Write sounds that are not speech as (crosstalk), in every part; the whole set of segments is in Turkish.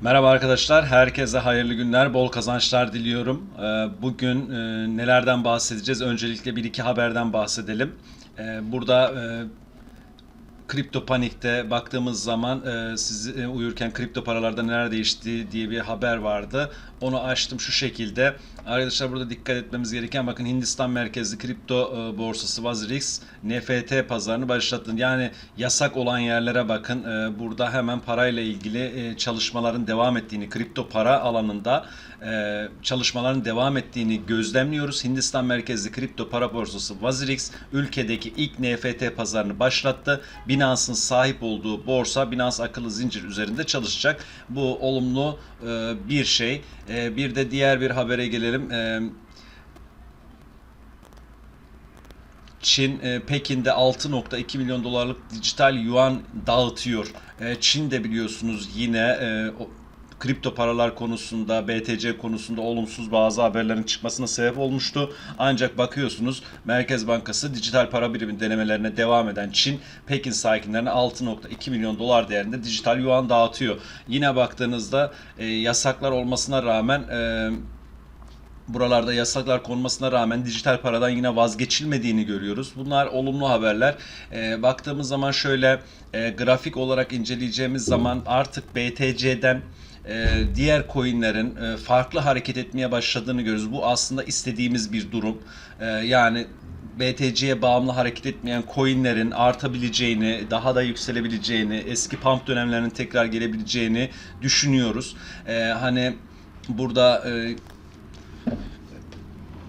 Merhaba arkadaşlar, herkese hayırlı günler, bol kazançlar diliyorum. Ee, Bugün e, nelerden bahsedeceğiz? Öncelikle bir iki haberden bahsedelim. Ee, Burada e, Kripto Panik'te baktığımız zaman e, siz uyurken kripto paralarda neler değişti diye bir haber vardı. Onu açtım şu şekilde. Arkadaşlar burada dikkat etmemiz gereken bakın Hindistan merkezli kripto e, borsası Wazirix NFT pazarını başlattı. Yani yasak olan yerlere bakın. E, burada hemen parayla ilgili e, çalışmaların devam ettiğini, kripto para alanında e, çalışmaların devam ettiğini gözlemliyoruz. Hindistan merkezli kripto para borsası Wazirix ülkedeki ilk NFT pazarını başlattı. Binance'ın sahip olduğu borsa Binance akıllı zincir üzerinde çalışacak. Bu olumlu e, bir şey. E, bir de diğer bir habere gelelim. E, Çin e, Pekin'de 6.2 milyon dolarlık dijital yuan dağıtıyor. E, Çin de biliyorsunuz yine e, o- kripto paralar konusunda, BTC konusunda olumsuz bazı haberlerin çıkmasına sebep olmuştu. Ancak bakıyorsunuz Merkez Bankası dijital para birimi denemelerine devam eden Çin, Pekin sakinlerine 6.2 milyon dolar değerinde dijital yuan dağıtıyor. Yine baktığınızda e, yasaklar olmasına rağmen e, buralarda yasaklar konmasına rağmen dijital paradan yine vazgeçilmediğini görüyoruz. Bunlar olumlu haberler. Ee, baktığımız zaman şöyle e, grafik olarak inceleyeceğimiz zaman artık BTC'den e, diğer coinlerin e, farklı hareket etmeye başladığını görüyoruz. Bu aslında istediğimiz bir durum. E, yani BTC'ye bağımlı hareket etmeyen coinlerin artabileceğini, daha da yükselebileceğini, eski pump dönemlerinin tekrar gelebileceğini düşünüyoruz. E, hani burada e,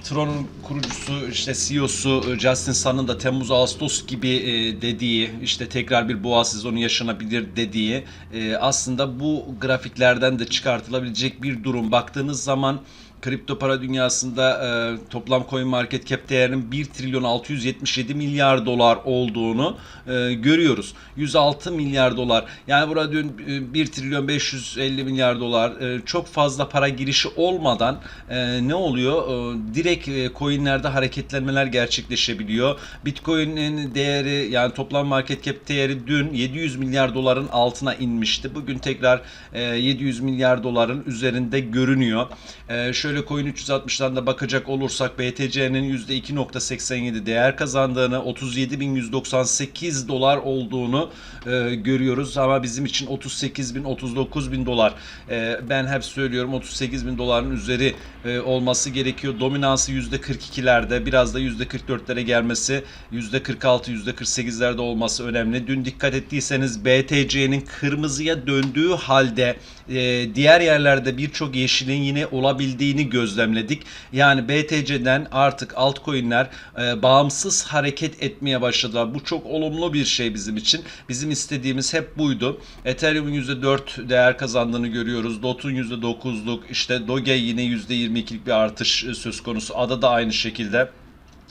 Tron'un kurucusu işte CEO'su Justin Sun'ın da Temmuz Ağustos gibi e, dediği işte tekrar bir boğa sezonu yaşanabilir dediği e, aslında bu grafiklerden de çıkartılabilecek bir durum. Baktığınız zaman kripto para dünyasında e, toplam coin market cap değerinin 1 trilyon 677 milyar dolar olduğunu e, görüyoruz. 106 milyar dolar yani burada dün e, 1 trilyon 550 milyar dolar e, çok fazla para girişi olmadan e, ne oluyor? E, direkt e, coinlerde hareketlenmeler gerçekleşebiliyor. Bitcoin'in değeri yani toplam market cap değeri dün 700 milyar doların altına inmişti. Bugün tekrar e, 700 milyar doların üzerinde görünüyor. E, şöyle coin 360'dan da bakacak olursak BTC'nin %2.87 değer kazandığını 37.198 dolar olduğunu e, görüyoruz. Ama bizim için 38 bin 39 bin dolar. E, ben hep söylüyorum 38 bin doların üzeri e, olması gerekiyor. Dominansı %42'lerde biraz da %44'lere gelmesi %46 %48'lerde olması önemli. Dün dikkat ettiyseniz BTC'nin kırmızıya döndüğü halde e, diğer yerlerde birçok yeşilin yine olabildiğini gözlemledik. Yani BTC'den artık altcoin'ler e, bağımsız hareket etmeye başladılar. Bu çok olumlu bir şey bizim için. Bizim istediğimiz hep buydu. Ethereum'un %4 değer kazandığını görüyoruz. DOT'un %9'luk, işte Doge yine %22'lik bir artış e, söz konusu. ADA da aynı şekilde.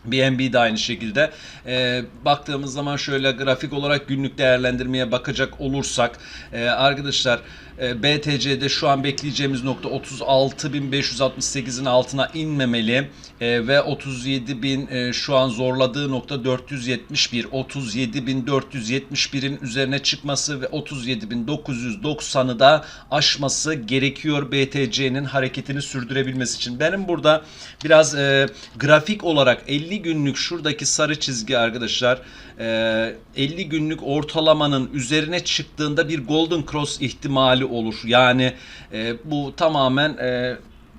BNB de aynı şekilde. Ee, baktığımız zaman şöyle grafik olarak günlük değerlendirmeye bakacak olursak e, arkadaşlar e, BTC'de şu an bekleyeceğimiz nokta 36.568'in altına inmemeli E, ve 37.000 e, şu an zorladığı nokta 471 37.471'in üzerine çıkması ve 37.990'ı da aşması gerekiyor BTC'nin hareketini sürdürebilmesi için. Benim burada biraz e, grafik olarak 50 günlük şuradaki sarı çizgi arkadaşlar 50 günlük ortalamanın üzerine çıktığında bir golden cross ihtimali olur. Yani e, bu tamamen e,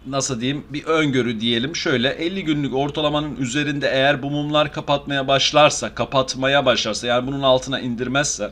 nasıl diyeyim bir öngörü diyelim. Şöyle 50 günlük ortalamanın üzerinde eğer bu mumlar kapatmaya başlarsa, kapatmaya başlarsa yani bunun altına indirmezse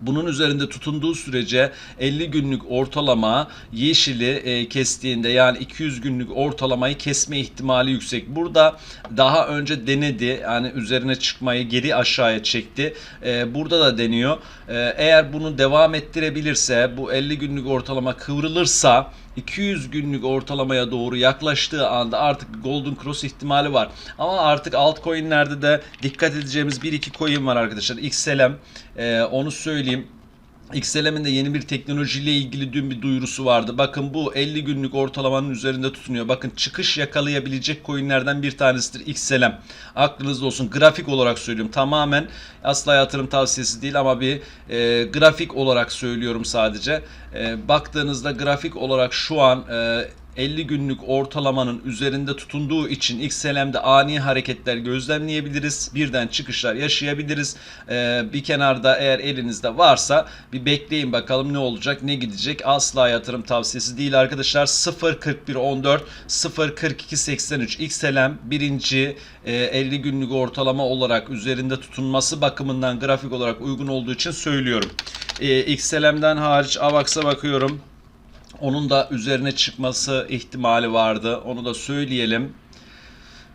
bunun üzerinde tutunduğu sürece 50 günlük ortalama yeşili e, kestiğinde yani 200 günlük ortalamayı kesme ihtimali yüksek. Burada daha önce denedi yani üzerine çıkmayı geri aşağıya çekti. E, burada da deniyor. E, eğer bunu devam ettirebilirse bu 50 günlük ortalama kıvrılırsa 200 günlük ortalamaya doğru yaklaştığı anda artık Golden Cross ihtimali var. Ama artık altcoin'lerde de dikkat edeceğimiz bir iki coin var arkadaşlar. XLM e, onu söyleyeyim. XLM'in de yeni bir teknolojiyle ilgili dün bir duyurusu vardı. Bakın bu 50 günlük ortalamanın üzerinde tutunuyor. Bakın çıkış yakalayabilecek coinlerden bir tanesidir XLM. Aklınızda olsun. Grafik olarak söylüyorum. Tamamen asla yatırım tavsiyesi değil ama bir e, grafik olarak söylüyorum sadece. E, baktığınızda grafik olarak şu an e, 50 günlük ortalamanın üzerinde tutunduğu için XLM'de ani hareketler gözlemleyebiliriz. Birden çıkışlar yaşayabiliriz. Ee, bir kenarda eğer elinizde varsa bir bekleyin bakalım ne olacak, ne gidecek. Asla yatırım tavsiyesi değil arkadaşlar. 0.4114 0.4283 XLM birinci e, 50 günlük ortalama olarak üzerinde tutunması bakımından grafik olarak uygun olduğu için söylüyorum. E, XLM'den hariç AVAX'a bakıyorum. Onun da üzerine çıkması ihtimali vardı. Onu da söyleyelim.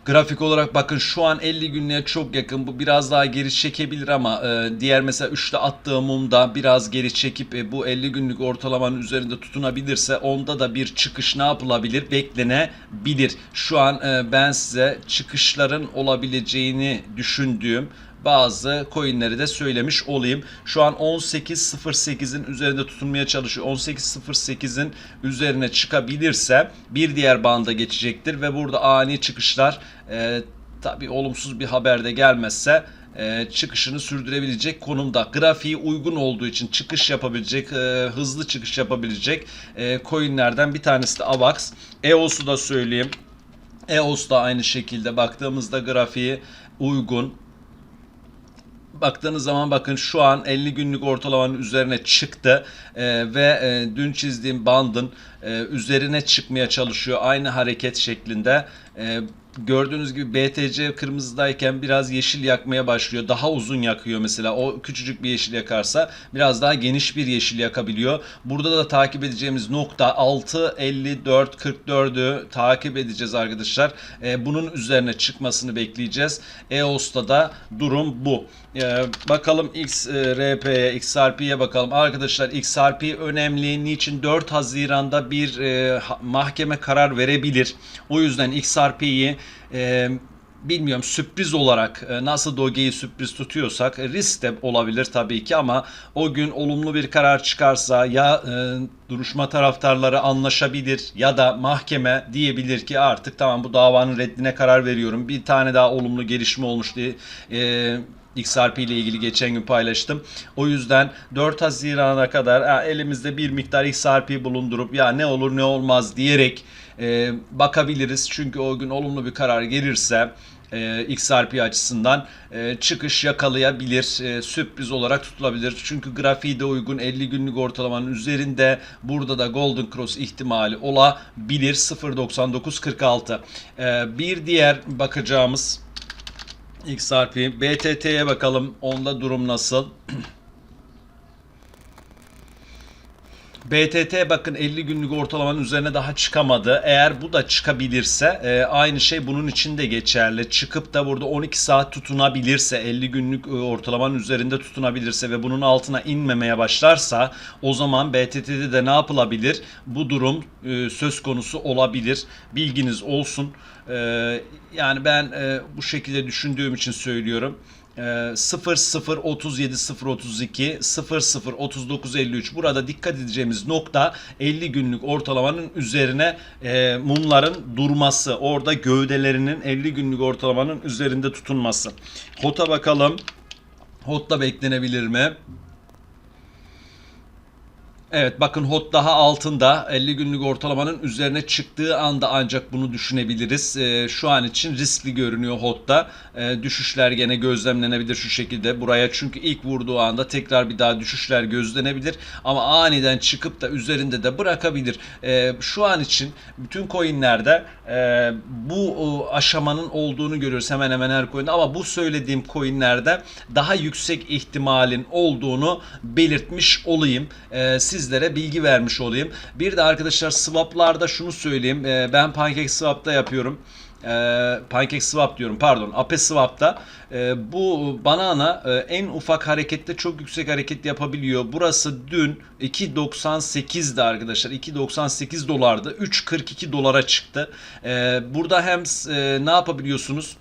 Grafik olarak bakın şu an 50 günlüğe çok yakın. Bu biraz daha geri çekebilir ama e, diğer mesela 3'te attığı mumda biraz geri çekip e, bu 50 günlük ortalamanın üzerinde tutunabilirse onda da bir çıkış ne yapılabilir? Beklenebilir. Şu an e, ben size çıkışların olabileceğini düşündüğüm bazı coinleri de söylemiş olayım. Şu an 18.08'in üzerinde tutunmaya çalışıyor. 18.08'in üzerine çıkabilirse bir diğer banda geçecektir ve burada ani çıkışlar e, tabi olumsuz bir haber de gelmezse e, çıkışını sürdürebilecek konumda. Grafiği uygun olduğu için çıkış yapabilecek, e, hızlı çıkış yapabilecek e, coinlerden bir tanesi de AVAX. EOS'u da söyleyeyim. EOS da aynı şekilde baktığımızda grafiği uygun baktığınız zaman bakın şu an 50 günlük ortalamanın üzerine çıktı Ee, ve e, dün çizdiğim bandın e, üzerine çıkmaya çalışıyor aynı hareket şeklinde. E, gördüğünüz gibi BTC kırmızıdayken biraz yeşil yakmaya başlıyor. Daha uzun yakıyor mesela. O küçücük bir yeşil yakarsa biraz daha geniş bir yeşil yakabiliyor. Burada da takip edeceğimiz nokta 6.54 44'ü takip edeceğiz arkadaşlar. E, bunun üzerine çıkmasını bekleyeceğiz. EOS'ta da durum bu. E, bakalım XRP'ye, XRP'ye bakalım. Arkadaşlar XRP önemli. Niçin 4 Haziran'da bir e, mahkeme karar verebilir. O yüzden XRP'yi e, bilmiyorum sürpriz olarak e, nasıl Doge'yi sürpriz tutuyorsak e, risk de olabilir tabii ki ama o gün olumlu bir karar çıkarsa ya e, duruşma taraftarları anlaşabilir ya da mahkeme diyebilir ki artık tamam bu davanın reddine karar veriyorum. Bir tane daha olumlu gelişme olmuş diye e, XRP ile ilgili geçen gün paylaştım. O yüzden 4 Haziran'a kadar elimizde bir miktar XRP bulundurup ya ne olur ne olmaz diyerek e, bakabiliriz. Çünkü o gün olumlu bir karar gelirse e, XRP açısından e, çıkış yakalayabilir, e, sürpriz olarak tutulabilir. Çünkü grafiği de uygun 50 günlük ortalamanın üzerinde. Burada da Golden Cross ihtimali olabilir 0.9946. E, bir diğer bakacağımız XRP, BTT'ye bakalım. Onda durum nasıl? (clears throat) BTT bakın 50 günlük ortalamanın üzerine daha çıkamadı. Eğer bu da çıkabilirse e, aynı şey bunun için de geçerli. Çıkıp da burada 12 saat tutunabilirse 50 günlük e, ortalamanın üzerinde tutunabilirse ve bunun altına inmemeye başlarsa o zaman BTT'de de ne yapılabilir? Bu durum e, söz konusu olabilir. Bilginiz olsun. E, yani ben e, bu şekilde düşündüğüm için söylüyorum. Ee, 00 37 032 00 39 53 burada dikkat edeceğimiz nokta 50 günlük ortalamanın üzerine e, mumların durması. Orada gövdelerinin 50 günlük ortalamanın üzerinde tutunması. HOT'a bakalım. HOT'ta beklenebilir mi? Evet bakın HOT daha altında 50 günlük ortalamanın üzerine çıktığı anda ancak bunu düşünebiliriz. Ee, şu an için riskli görünüyor HOT'ta. Ee, düşüşler gene gözlemlenebilir şu şekilde buraya çünkü ilk vurduğu anda tekrar bir daha düşüşler gözlenebilir ama aniden çıkıp da üzerinde de bırakabilir. Ee, şu an için bütün coinlerde e, bu aşamanın olduğunu görüyoruz hemen hemen her coin'de ama bu söylediğim coinlerde daha yüksek ihtimalin olduğunu belirtmiş olayım. Ee, sizlere bilgi vermiş olayım. Bir de arkadaşlar swaplarda şunu söyleyeyim. Ee, ben PancakeSwap'ta yapıyorum. Ee, PancakeSwap diyorum pardon ApeSwap'ta e, bu banana e, en ufak harekette çok yüksek hareket yapabiliyor. Burası dün 2.98'di arkadaşlar 2.98 dolardı 3.42 dolara çıktı. Ee, burada hem e, ne yapabiliyorsunuz?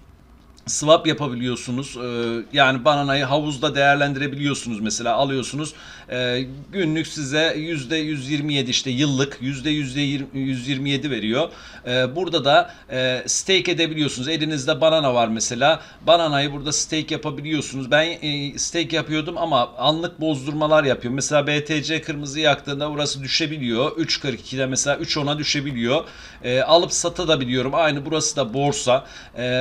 swap yapabiliyorsunuz. Ee, yani bananayı havuzda değerlendirebiliyorsunuz mesela alıyorsunuz. Ee, günlük size %127 işte yıllık %127 veriyor. Ee, burada da e, stake edebiliyorsunuz. Elinizde banana var mesela. Bananayı burada stake yapabiliyorsunuz. Ben e, stake yapıyordum ama anlık bozdurmalar yapıyorum. Mesela BTC kırmızı yaktığında burası düşebiliyor. 3.42'de mesela 3.10'a düşebiliyor. Ee, alıp satabiliyorum. Aynı burası da borsa.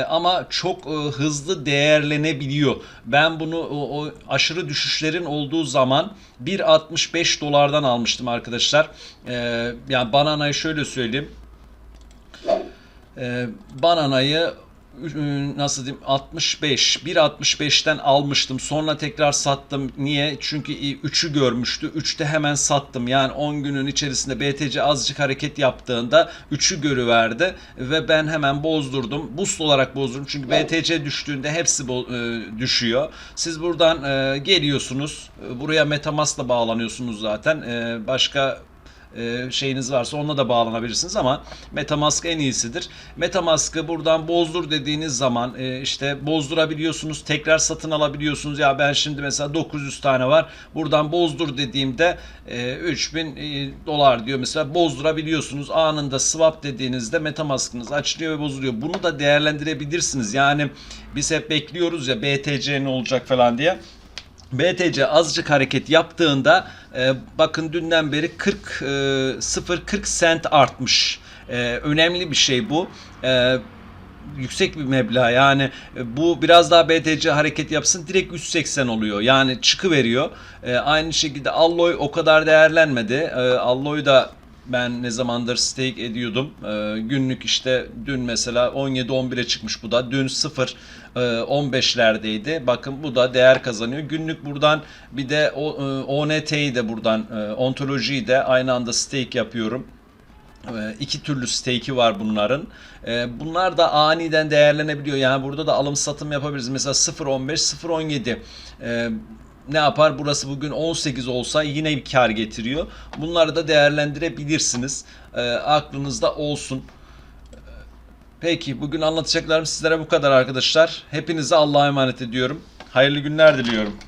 Ama çok e, hızlı değerlenebiliyor. Ben bunu o aşırı düşüşlerin olduğu zaman 1.65 dolardan almıştım arkadaşlar. Ee, yani bananayı şöyle söyleyeyim. Ee, bananayı nasıl diyeyim 65 1.65'ten almıştım. Sonra tekrar sattım. Niye? Çünkü 3'ü görmüştü. 3'te hemen sattım. Yani 10 günün içerisinde BTC azıcık hareket yaptığında 3'ü görüverdi ve ben hemen bozdurdum. Boost olarak bozdurdum. Çünkü BTC düştüğünde hepsi e, düşüyor. Siz buradan geliyorsunuz. Buraya Metamask'la bağlanıyorsunuz zaten. Başka e, şeyiniz varsa onunla da bağlanabilirsiniz ama MetaMask en iyisidir. MetaMask'ı buradan bozdur dediğiniz zaman e, işte bozdurabiliyorsunuz. Tekrar satın alabiliyorsunuz. Ya ben şimdi mesela 900 tane var. Buradan bozdur dediğimde e, 3000 e, dolar diyor mesela bozdurabiliyorsunuz. Anında swap dediğinizde MetaMask'ınız açılıyor ve bozuluyor. Bunu da değerlendirebilirsiniz. Yani biz hep bekliyoruz ya BTC ne olacak falan diye. BTC azıcık hareket yaptığında e, bakın dünden beri 40 e, 0.40 cent artmış. E, önemli bir şey bu. E, yüksek bir meblağ yani e, bu biraz daha BTC hareket yapsın direkt 180 oluyor yani çıkı veriyor. aynı şekilde Alloy o kadar değerlenmedi. E, Alloy da ben ne zamandır stake ediyordum. E, günlük işte dün mesela 17-11'e çıkmış bu da. Dün 0 e, 15'lerdeydi. Bakın bu da değer kazanıyor. Günlük buradan bir de o, e, ONT'yi de buradan e, ontolojiyi de aynı anda stake yapıyorum. E, iki türlü stake'i var bunların. E, Bunlar da aniden değerlenebiliyor. Yani burada da alım satım yapabiliriz. Mesela 0.15, 0.17 e, ne yapar? Burası bugün 18 olsa yine bir kar getiriyor. Bunları da değerlendirebilirsiniz. E, aklınızda olsun. Peki bugün anlatacaklarım sizlere bu kadar arkadaşlar. Hepinize Allah'a emanet ediyorum. Hayırlı günler diliyorum.